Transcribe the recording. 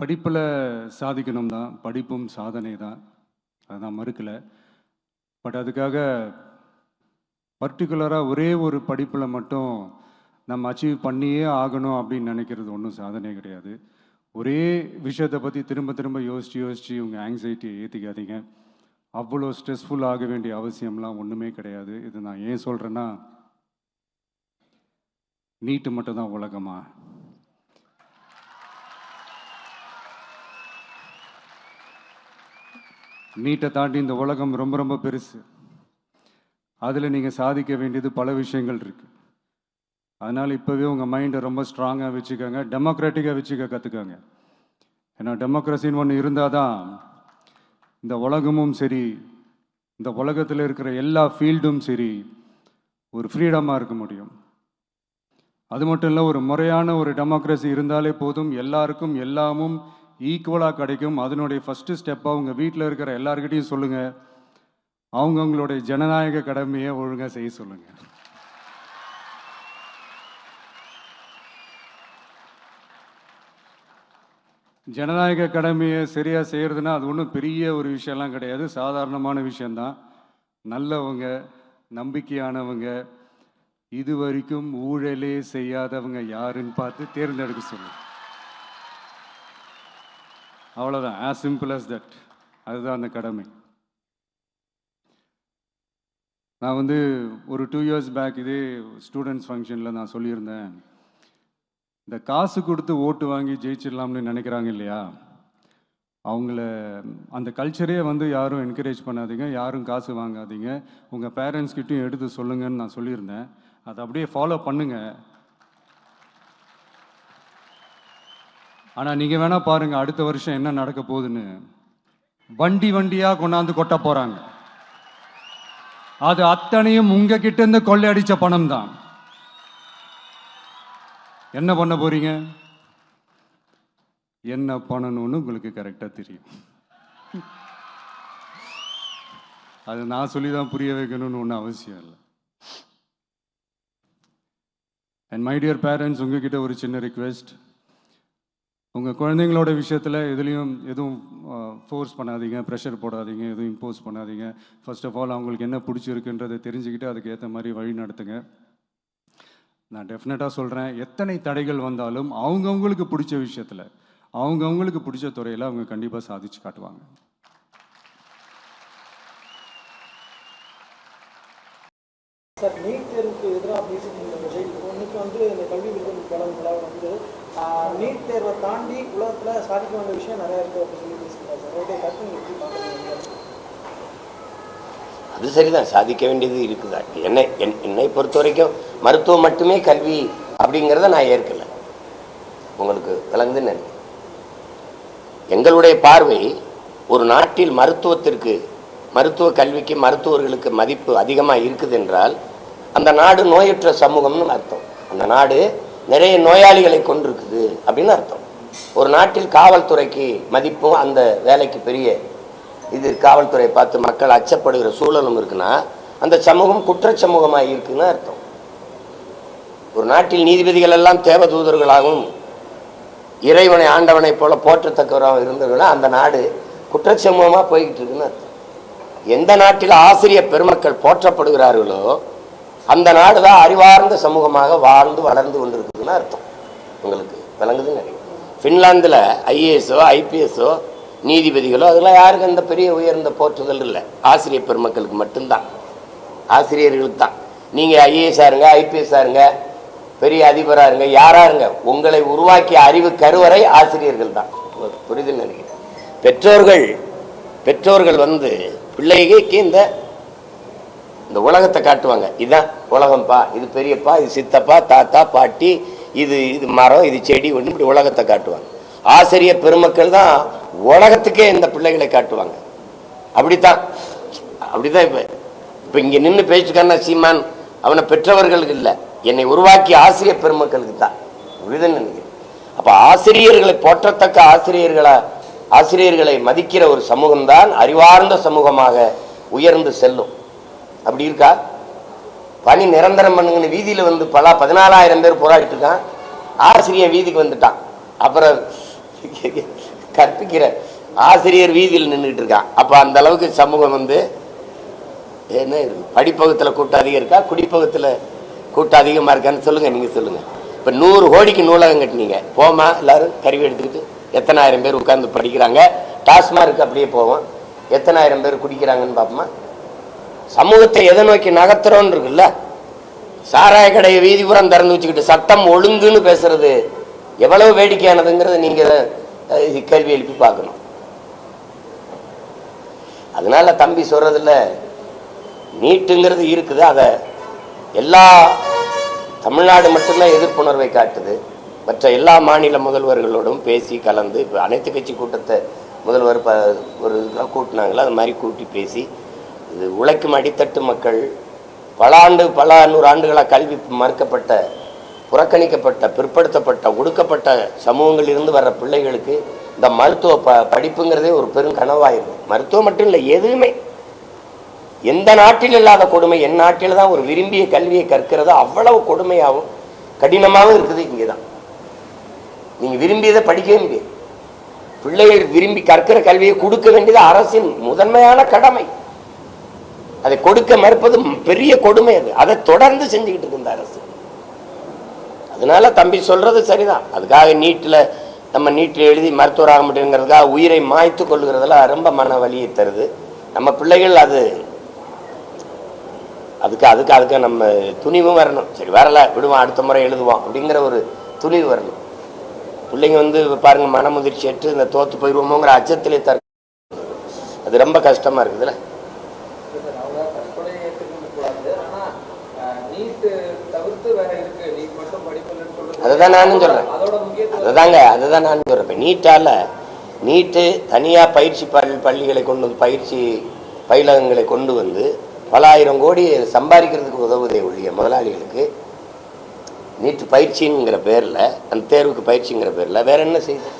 படிப்பில் சாதிக்கணும் தான் படிப்பும் சாதனை தான் அதை நான் மறுக்கலை. பட் அதுக்காக பர்டிகுலராக ஒரே ஒரு படிப்பில் மட்டும் நம்ம அச்சீவ் பண்ணியே ஆகணும் அப்படின்னு நினைக்கிறது ஒன்றும் சாதனை கிடையாது. ஒரே விஷயத்தை பற்றி திரும்ப திரும்ப யோசித்து யோசித்து உங்கள் ஆங்ஸைட்டியை ஏற்றிக்காதீங்க அவ்வளோ ஸ்ட்ரெஸ்ஃபுல் ஆக வேண்டிய அவசியம்லாம் ஒன்றுமே கிடையாது. இது நான் ஏன் சொல்கிறேன்னா நீட்டு மட்டும் தான் உலகமாக நீட்டை தாண்டி இந்த உலகம் ரொம்ப ரொம்ப பெருசு. அதில் நீங்கள் சாதிக்க வேண்டியது பல விஷயங்கள் இருக்குது அதனால் இப்போவே உங்கள் மைண்டை ரொம்ப ஸ்ட்ராங்காக வச்சுக்கோங்க. டெமோக்ராட்டிக்காக வச்சுக்க கற்றுக்கோங்க ஏன்னா டெமோக்ரஸின்னு ஒன்று இருந்தால் தான் இந்த உலகமும் சரி இந்த உலகத்தில் இருக்கிற எல்லா ஃபீல்டும் சரி ஒரு ஃப்ரீடமாக இருக்க முடியும். அது மட்டும் இல்லை ஒரு முறையான ஒரு டெமோக்ரஸி இருந்தாலே போதும். எல்லாருக்கும் எல்லாமும் ஈக்குவலாக கிடைக்கும். அதனுடைய ஃபஸ்ட்டு ஸ்டெப்பாக உங்கள் வீட்டில் இருக்கிற எல்லாருக்கிட்டையும் சொல்லுங்கள் அவங்கவுங்களுடைய ஜனநாயக கடமையை ஒழுங்காக செய்ய சொல்லுங்கள் ஜனநாயக கடமையை சரியாக செய்கிறதுனா அது ஒன்றும் பெரிய ஒரு விஷயம்லாம் கிடையாது. சாதாரணமான விஷயந்தான் நல்லவங்க நம்பிக்கையானவங்க இது வரைக்கும் ஊழலே செய்யாதவங்க யாருன்னு பார்த்து தேர்ந்தெடுக்க சொல்லுங்கள் அவ்வளோதான் ஆஸ் சிம்பிள் அஸ் தட் அதுதான் அந்த கடமை. நான் வந்து ஒரு டூ இயர்ஸ் பேக் இதே ஸ்டூடெண்ட்ஸ் ஃபங்க்ஷனில் நான் சொல்லியிருந்தேன். இந்த காசு கொடுத்து ஓட்டு வாங்கி ஜெயிச்சிடலாம்னு நினைக்கிறாங்க இல்லையா? அவங்கள அந்த கல்ச்சரே வந்து யாரும் என்கரேஜ் பண்ணாதீங்க. யாரும் காசு வாங்காதீங்க. உங்கள் பேரண்ட்ஸ்கிட்டையும் எடுத்து சொல்லுங்கன்னு நான் சொல்லியிருந்தேன். அதை அப்படியே ஃபாலோ பண்ணுங்கள் ஆனால் நீங்கள் வேணால் பாருங்கள் அடுத்த வருஷம் என்ன நடக்க போகுதுன்னு. வண்டி வண்டியாக கொண்டாந்து கொட்ட போகிறாங்க அது அத்தனையும் உங்ககிட்ட இருந்து கொள்ளையடிச்ச பணம் தான் என்ன பண்ண போறீங்க? என்ன பண்ணணும்னு உங்களுக்கு கரெக்டாக தெரியும். அது நான் சொல்லி தான் புரிய வைக்கணும்னு ஒன்றும் அவசியம் இல்லை. அண்ட் மை டியர் பேரண்ட்ஸ் உங்ககிட்ட ஒரு சின்ன ரிக்வெஸ்ட் உங்கள் குழந்தைங்களோட விஷயத்தில் எதுலேயும் எதுவும் ஃபோர்ஸ் பண்ணாதீங்க ப்ரெஷர் போடாதீங்க எதுவும் இம்போஸ் பண்ணாதீங்க. ஃபர்ஸ்ட் ஆஃப் ஆல் அவங்களுக்கு என்ன பிடிச்சிருக்குன்றதை தெரிஞ்சுக்கிட்டு அதுக்கு ஏற்ற மாதிரி வழி நடத்துங்க. நான் டெஃபினட்டாக சொல்கிறேன் எத்தனை தடைகள் வந்தாலும் அவங்கவுங்களுக்கு பிடிச்ச விஷயத்தில் அவங்கவுங்களுக்கு பிடிச்ச துறையில் அவங்க கண்டிப்பாக சாதிச்சு காட்டுவாங்க. சார் நீட் தேர்வுக்கு எதிராக பேசிட்டு இருந்த விஜய் இன்னைக்கு வந்து இந்த கல்வி விருது வழங்குகளாக வந்து நீட் தேர்வை தாண்டி உலகத்தில் சாதிக்க வேண்டிய விஷயம் நிறைய இருக்குது அப்படின்னு சொல்லி பேசியிருக்காரு சார். அவருடைய கற்று எப்படி பார்க்குறீங்க? அது சரிதான். சாதிக்க வேண்டியது இருக்குதா? என்னை என் என்னை பொறுத்த வரைக்கும் மருத்துவம் மட்டுமே கல்வி அப்படிங்கிறத நான் ஏற்கலை. உங்களுக்கு விளங்குதுன்னு நினைக்கிறேன். எங்களுடைய பார்வை ஒரு நாட்டில் மருத்துவத்திற்கு மருத்துவ கல்விக்கு மருத்துவர்களுக்கு மதிப்பு அதிகமாக இருக்குது என்றால் அந்த நாடு நோயற்ற சமூகம்னு அர்த்தம். அந்த நாடு நிறைய நோயாளிகளை கொண்டிருக்குது அப்படின்னு அர்த்தம். ஒரு நாட்டில் காவல்துறைக்கு மதிப்பும் அந்த வேலைக்கு பெரிய இது காவல்துறையை பார்த்து மக்கள் அச்சப்படுகிற சூழலும் இருக்குன்னா அந்த சமூகம் குற்ற சமூகமாக இருக்குன்னு அர்த்தம். ஒரு நாட்டில் நீதிபதிகள் எல்லாம் தேவதூதர்களாகவும் இறைவனை ஆண்டவனை போல போற்றத்தக்கவராக இருந்தவர்களா அந்த நாடு குற்றச்சமூகமாக போய்கிட்டு இருக்குன்னு அர்த்தம். எந்த நாட்டில் ஆசிரியர் பெருமக்கள் போற்றப்படுகிறார்களோ அந்த நாடு தான் அறிவார்ந்த சமூகமாக வாழ்ந்து வளர்ந்து கொண்டிருக்குதுன்னு அர்த்தம். உங்களுக்கு விளங்குதுன்னு நினைக்கிறேன். ஃபின்லாந்தில் ஐஏஎஸோ ஐபிஎஸோ நீதிபதிகளோ அதெல்லாம் யாருக்கும் அந்த பெரிய உயர்ந்த போற்றுதல் இல்லை. ஆசிரியர் பெருமக்களுக்கு மட்டும்தான். ஆசிரியர்களுக்கு தான் நீங்கள் ஐஏஎஸ்ஸாக இருங்க ஐபிஎஸ்ஸாக இருங்க பெரிய அதிபராக இருங்க யாராக இருங்க உங்களை உருவாக்கிய அறிவு கருவறை ஆசிரியர்கள் தான் உங்களுக்கு நினைக்கிறேன். பெற்றோர்கள் பெற்றோர்கள் வந்து பிள்ளைகளுக்கு இந்த இந்த உலகத்தை காட்டுவாங்க. இதுதான் உலகம்ப்பா இது பெரியப்பா இது சித்தப்பா தாத்தா பாட்டி இது இது மரம் இது செடி ஒன்று இப்படி உலகத்தை காட்டுவாங்க. ஆசிரியர் பெருமக்கள் தான் உலகத்துக்கே இந்த பிள்ளைகளை காட்டுவாங்க. அப்படித்தான். அப்படிதான் இப்போ இப்போ இங்கே நின்று பேச்சுக்கான சீமான் அவனை பெற்றவர்களுக்கு இல்லை. என்னை உருவாக்கிய ஆசிரியர் பெருமக்களுக்கு தான். புரியுதுன்னு நினைக்கிறேன். அப்போ ஆசிரியர்களை போற்றத்தக்க ஆசிரியர்களை ஆசிரியர்களை மதிக்கிற ஒரு சமூகம்தான் அறிவார்ந்த சமூகமாக உயர்ந்து செல்லும். அப்படி இருக்கா? பணி நிரந்தரம் பண்ணுங்கன்னு வீதியில் வந்து பல பதினாலாயிரம் பேர் போராடிட்டு இருக்கான். ஆசிரியர் வீதிக்கு வந்துட்டான். அப்புறம் கற்பிக்கிற ஆசிரியர் வீதியில் நின்றுட்டு இருக்கான். அப்போ அந்த அளவுக்கு சமூகம் வந்து என்ன இருக்கு படிப்பகத்தில் கூட்டம் அதிகம் இருக்கா? குடிப்பகத்தில் கூட்டம் அதிகமாக இருக்கான்னு சொல்லுங்கள் நீங்கள் சொல்லுங்கள் இப்போ நூறு கோடிக்கு நூலகம் கட்டினீங்க. போமா எல்லாரும் கருவி எடுத்துக்கிட்டு எத்தனாயிரம் பேர் உட்காந்து படிக்கிறாங்க. டாஸ்மார்க் அப்படியே போவோம். எத்தனாயிரம் பேர் குடிக்கிறாங்கன்னு பார்ப்போமா சமூகத்தை எதை நோக்கி நகர்த்துறோன்னு இருக்குல்ல? சாராய கடையை வீதிபுறம் திறந்து வச்சுக்கிட்டு சட்டம் ஒழுங்குன்னு பேசுறது எவ்வளவு வேடிக்கையானதுங்கிறத நீங்க கேள்வி எழுப்பி பார்க்கணும். அதனால தம்பி சொல்றதுல நீட்டுங்கிறது இருக்குது. அதை எல்லா தமிழ்நாடு மட்டும்தான் எதிர்ப்புணர்வை காட்டுது. மற்ற எல்லா மாநில முதல்வர்களோடும் பேசி கலந்து இப்போ அனைத்து கட்சி கூட்டத்தை முதல்வர் ப ஒரு கூட்டினாங்களோ அது மாதிரி கூட்டி பேசி இது உழைக்கும் அடித்தட்டு மக்கள் பல ஆண்டு பல நூறு ஆண்டுகளாக கல்வி மறுக்கப்பட்ட புறக்கணிக்கப்பட்ட பிற்படுத்தப்பட்ட ஒடுக்கப்பட்ட சமூகங்களிலிருந்து வர்ற பிள்ளைகளுக்கு இந்த மருத்துவ ப படிப்புங்கிறதே ஒரு பெரும் கனவாயிருக்கும் மருத்துவம் மட்டும் இல்லை எதுவுமே. எந்த நாட்டில் இல்லாத கொடுமை என் நாட்டில் தான் ஒரு விரும்பிய கல்வியை கற்கிறது அவ்வளவு கொடுமையாகவும் கடினமாகவும் இருக்குது இங்கே தான் நீங்கள் விரும்பியதை படிக்கவே முடியாது பிள்ளைகள் விரும்பி கற்கிற கல்வியை கொடுக்க வேண்டியது அரசின் முதன்மையான கடமை. அதை கொடுக்க மறுப்பது பெரிய கொடுமை அது. அதை தொடர்ந்து செஞ்சுக்கிட்டு இருக்கு இந்த அரசு. அதனால தம்பி சொல்றது சரிதான். அதுக்காக நீட்டில் நம்ம நீட்டில் எழுதி மருத்துவர் ஆக முடியுங்கிறதுக்காக உயிரை மாய்த்து கொள்கிறதெல்லாம் ரொம்ப மன வலியை தருது. நம்ம பிள்ளைகள் அது அதுக்கு அதுக்கு அதுக்கு நம்ம துணிவும் வரணும். சரி வரல விடுவோம் அடுத்த முறை எழுதுவோம் அப்படிங்கிற ஒரு துணிவு வரணும். பிள்ளைங்க வந்து பாருங்க மனமுதிர்ச்சி எட்டு இந்த தோத்து போயிடுவோமோங்கிற அச்சத்திலே தர அது ரொம்ப கஷ்டமா இருக்குதுல்ல சார் அவங்க தற்கொலையை ஏற்றுக்கொள்ள கூடாது ஆனா நீட் தவிர்த்து வேற இருக்கு நீட் மட்டும் அதை தான் அதுதான் நானும் சொல்றேன். அதை தாங்க அதுதாங்க அதுதான் நானும் சொல்றேன். இப்ப நீட்டால நீட்டு தனியா பயிற்சி பள்ளி பள்ளிகளை கொண்டு வந்து பயிற்சி பயிலகங்களை கொண்டு வந்து பல ஆயிரம் கோடி சம்பாதிக்கிறதுக்கு உதவுதே ஒழிய முதலாளிகளுக்கு நீட்டு பயிற்சிங்கிற பேரில் அந்த தேர்வுக்கு பயிற்சிங்கிற பேரில் வேற என்ன செய்யுது